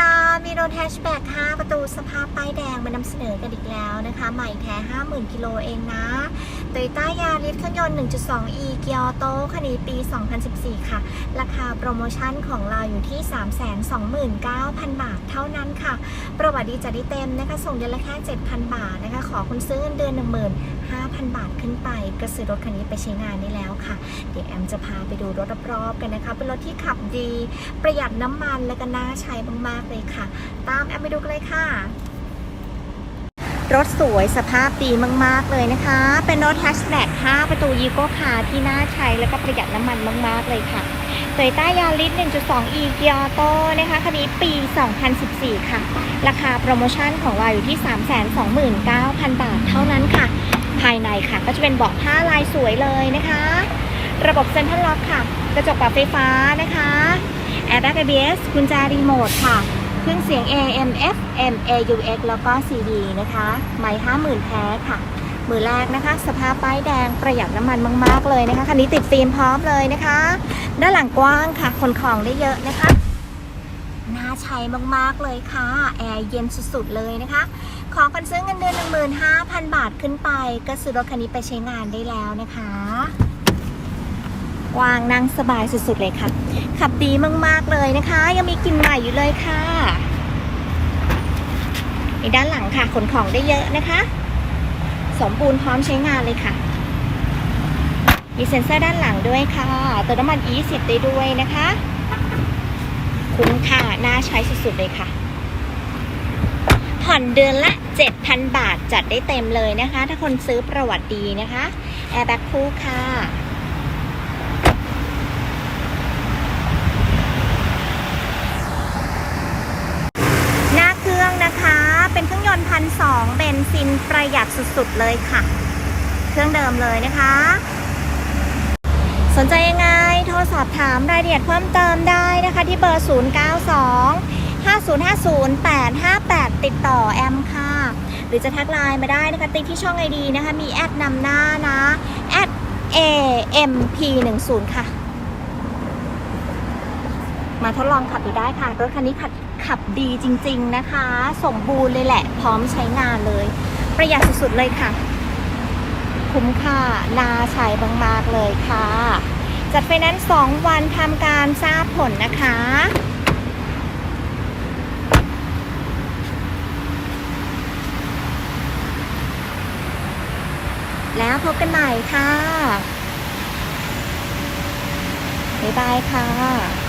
ค่ะ มีรถแฮชแบ็ก5ประตูสภาพป้ายแดงมานำเสนอกันอีกแล้วนะคะ ใหม่แท้ 50,000 กิโลเองนะโตโยต้ายาริสเครื่องยนต์ 1.2e เกียร์โตคันนี้ปี 2014 ค่ะ ราคาโปรโมชั่นของเราอยู่ที่ 329,000 บาทเท่านั้นค่ะ ประวัติดีจัดได้เต็มนะคะ ส่งเดือนละแค่7,000 บาทนะคะ ขอคุณซื้อเงินเดือน 15,000 บาทขึ้นไป ก็ซื้อรถคันนี้ไปใช้งานได้แล้วค่ะ เดี๋ยวแอมจะพาไปดูรถรอบๆกันนะคะ เป็นรถที่ขับดี ประหยัดน้ำมันและก็น่าใช้มากๆเลยค่ะ ตามแอมไปดูกันเลยค่ะรถสวยสภาพดีมาก ๆ เลยนะคะ เป็นรถแฮชแบ็ก5ประตูยีโก้คาร์ที่น่าใช้และก็ประหยัดน้ำมันมาก ๆ เลยค่ะโตโยต้ายาริส 1.2e เกียร์โตนะคะ คันนี้ปี 2014 ค่ะ ราคาโปรโมชั่นของเราอยู่ที่ 329,000 บาทเท่านั้นค่ะ ภายในค่ะก็จะเป็นเบาะผ้าลายสวยเลยนะคะ ระบบเซ็นทรัลล็อกค่ะ กระจกปรับไฟฟ้านะคะแอร์แบ็ก ABS กุญแจรีโมทค่ะเครื่องเสียง AM FM AUX แล้วก็ CD นะคะไม่50,000แท้ค่ะ มือแรกนะคะ สภาพป้ายแดงประหยัดน้ำมันมาก ๆ เลยนะคะ คันนี้ติดฟิล์มพร้อมเลยนะคะ ด้านหลังกว้างค่ะขนของได้เยอะนะคะ น่าใช้มากๆเลยค่ะ แอร์เย็นสุดๆเลยนะคะ ขอกันซื้อเงินเดือน 15,000 บาทขึ้นไป ก็ซื้อรถคันนี้ไปใช้งานได้แล้วนะคะกว้างนั่งสบายสุดๆเลยค่ะ ขับดีมากๆเลยนะคะ ยังมีกลิ่นใหม่อยู่เลยค่ะในด้านหลังค่ะขนของได้เยอะนะคะ สมบูรณ์พร้อมใช้งานเลยค่ะ มีเซ็นเซอร์ด้านหลังด้วยค่ะเติมน้ำมัน E10 ได้ด้วยนะคะ คุ้มค่า น่าใช้สุดๆเลยค่ะ ผ่อนเดือนละ 7,000 บาทจัดได้เต็มเลยนะคะ ถ้าคนซื้อประวัติดีนะคะแอร์แบ็กคู่ค่ะหน้าเครื่องนะคะเป็นเครื่องยนต์พันสองเบนซินประหยัดสุด ๆ เลยค่ะ เครื่องเดิมเลยนะคะ สนใจยังไง โทรสอบถามรายละเอียดเพิ่มเติมได้นะคะที่เบอร์ 092 5050 858 ติดต่อแอมค่ะ หรือจะทักไลน์มาได้นะคะ ติ๊กที่ช่องไอดีนะคะ มีแอดนำหน้านะแอด AMP10 ค่ะ มาทดลองขับดูได้ค่ะ รถคันนี้ขับขับดีจริง ๆนะคะ สมบูรณ์เลยแหละ พร้อมใช้งานเลย ประหยัดสุดๆเลยค่ะ คุ้มค่านาใช้มากๆเลยค่ะ จัดไฟแนนซ์สองวันทำการทราบผลนะคะแล้วพบกันใหม่ค่ะ บ๊ายบายค่ะ